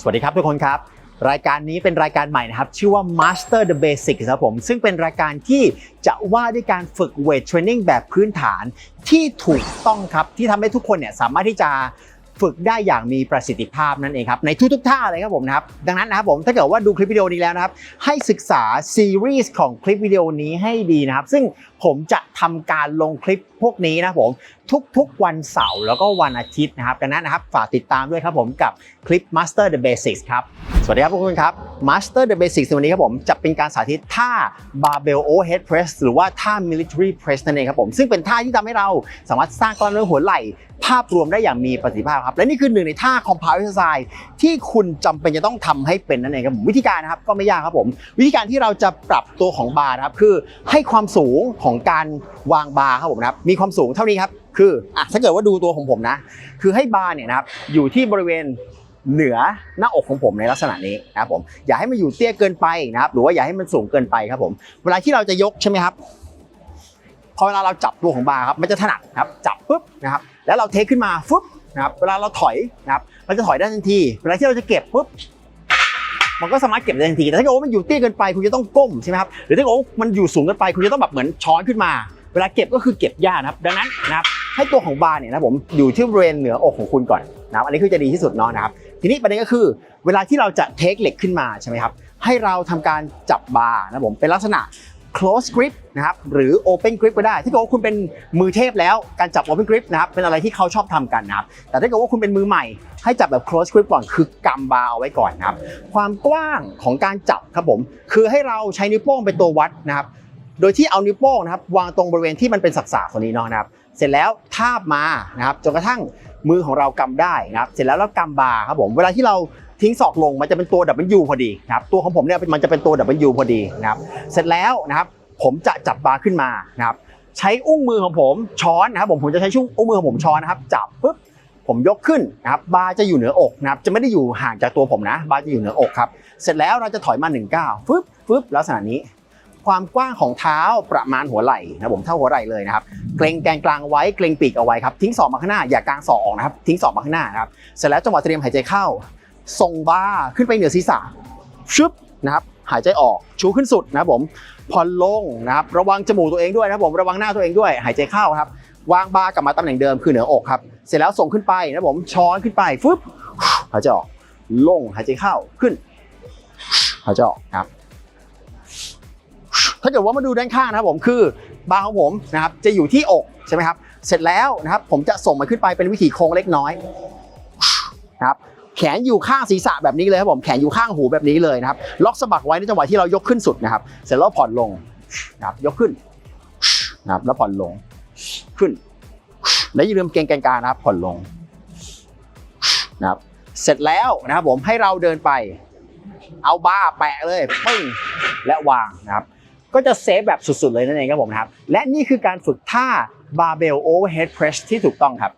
สวัสดีครับทุกคนครับ รายการนี้เป็นรายการใหม่นะครับ ชื่อว่า Master the Basics ครับผม ซึ่งเป็นรายการที่จะว่าด้วยการฝึกเวทเทรนนิ่งแบบพื้นฐานที่ถูกต้องครับ ที่ทำให้ทุกคนเนี่ยสามารถที่จะ ฝึกได้อย่างมีประสิทธิภาพนั่นเองครับในทุกๆท่าเลยครับผมนะครับดังนั้นนะครับผมถ้าเกิดว่าดูคลิปวิดีโอนี้แล้วนะครับให้ศึกษาซีรีส์ของคลิปวิดีโอนี้ให้ดีนะครับซึ่งผมจะทำการลงคลิปพวกนี้นะผมทุกๆวันเสาร์แล้วก็วันอาทิตย์นะครับดังนั้นนะครับฝากติดตามด้วยครับผมกับคลิป Master the Basics ครับสวัสดีครับทุกคนครับ Master the Basics วันนี้ครับผมจะเป็นการสาธิตท่า Barbell Overhead Press หรือว่าท่า Military Press นั่นเองครับผมซึ่งเป็นท่าที่ทำให้เราสามารถสร้างกล้ามเนื้อหัวไหล่ ภาพรวมได้อย่างมีประสิทธิภาพครับ และนี่คือหนึ่งในท่า Compound Exercise ที่คุณจำเป็นจะต้องทำให้เป็นนั่นเองครับผมวิธีการนะครับก็ไม่ยากครับผม วิธีการที่เราจะปรับตัวของบาร์ครับคือให้ความสูงของการวางบาร์ครับผมนะครับมีความสูงเท่านี้ครับคืออะถ้าเกิดว่าดูตัวของผมนะ คือให้บาร์เนี่ยนะครับอยู่ที่บริเวณเหนือหน้าอกของผมในลักษณะนี้นะครับผมอย่าให้มันอยู่เตี้ยเกินไปนะครับหรือว่าอย่าให้มันสูงเกินไปครับผม เวลาที่เราจะยกใช่ไหมครับพอเวลาเราจับตัวของบาร์ครับมันจะถนัดครับจับปุ๊บนะครับ แล้วเราเทคขึ้นมาฟึบนะครับเวลาเราถอยนะครับเราจะถอยได้ทันทีเวลาที่เราจะเก็บปุ๊บมันก็สามารถเก็บได้ทันที แต่ถ้าเกิดว่ามันอยู่เตี้ยเกินไปคุณจะต้องก้มใช่ไหมครับหรือถ้าเกิดว่ามันอยู่สูงเกินไปคุณจะต้องแบบเหมือนช้อนขึ้นมา เวลาเก็บก็คือเก็บยากนะครับ ดังนั้นนะครับให้ตัวของบาร์เนี่ยนะผมอยู่ที่บริเวณเหนืออกของคุณก่อนนะครับอันนี้คือจะดีที่สุดเนาะนะครับ ทีนี้ประเด็นก็คือ เวลาที่เราจะเทคเหล็กขึ้นมาใช่ไหมครับให้เราทำการจับบาร์นะผมเป็นลักษณะ close grip นะครับหรือ open grip ก็ได้ ถ้าเกิดว่าคุณเป็นมือเทพแล้วการจับ open grip นะครับเป็นอะไรที่เขาชอบทำกันนะครับแต่ถ้าเกิดว่าคุณเป็นมือใหม่ ให้จับแบบ close grip ก่อนคือกำบาร์เอาไว้ก่อนนะครับความกว้างของการจับครับผมคือให้เราใช้นิ้วโป้งเป็นตัววัดนะครับโดยที่เอานิ้วโป้งนะครับวางตรงบริเวณที่มันเป็นสักๆตรงนี้เนาะนะครับเสร็จแล้วทาบมานะครับจนกระทั่งมือของเรากำได้นะครับเสร็จแล้วเรากำบาร์ครับผมเวลาที่เรา ทิ้งศอกลงมันจะเป็นตัว W พอดีนะครับตัวของผมเนี่ยมันจะเป็นตัว W พอดีนะครับเสร็จแล้วนะครับผมจะจับบาร์ขึ้นมานะครับใช้อุ้งมือของผมช้อนนะครับผมผมจะใช้ช่วงอุ้งมือของผมช้อนนะครับจับปุ๊บผมยกขึ้นนะครับบาร์จะอยู่เหนืออกนะครับจะไม่ได้อยู่ห่างจากตัวผมนะ บาร์จะอยู่เหนืออกครับเสร็จแล้วเราจะถอยมา1นึ่งก้าวฟึบฟึบลักษณะนี้ ความกว้างของเท้าประมาณหัวไหล่นะผมเท่าหัวไหล่เลยนะครับเกรงแกนกลางไว้เกรงปีกเอาไว้ครับทิ้งศอกมาข้างหน้าอย่ากลางศอกออกนะครับทิ้งศอกมาข้างหน้านะครับเสร็จแล้วจังหวะเตรียมหายใจเข้า ส่งบาร์ขึ้นไปเหนือศีรษะชึบนะครับหายใจออกชูขึ้นสุดนะครับผมผ่อนลงนะครับระวังจมูกตัวเองด้วยนะครับผมระวังหน้าตัวเองด้วย หายใจเข้าครับ วางบาร์กลับมาตำแหน่งเดิมคือเหนืออกครับ เสร็จแล้วส่งขึ้นไปนะผมช้อนขึ้นไปฟึบหายใจออกลงหายใจเข้าขึ้นหายใจออกครับ ถ้าเกิดว่ามาดูด้านข้างนะครับผมคือบาร์ของผมนะครับจะอยู่ที่อกใช่ไหมครับ เสร็จแล้วนะครับผมจะส่งมันขึ้นไปเป็นวิถีโค้งเล็กน้อยนะครับ แขนอยู่ข้างศีรษะแบบนี้เลยครับผมแขนอยู่ข้างหูแบบนี้เลยนะครับล็อกสะบักไว้ในจังหวะที่เรายกขึ้นสุดนะครับ เสร็จแล้วผ่อนลงนะครับยกขึ้นนะครับแล้วผ่อนลงขึ้น และอย่าลืมเกรงแกนกลางนะครับผ่อนลงนะครับเสร็จแล้วนะครับผมให้เราเดินไป เอาบาร์แปะเลยปึ้งและวางนะครับ ก็จะเซฟแบบสุดๆเลยนั่นเองครับผมนะครับ และนี่คือการฝึกท่า barbell overhead press ที่ถูกต้องครับ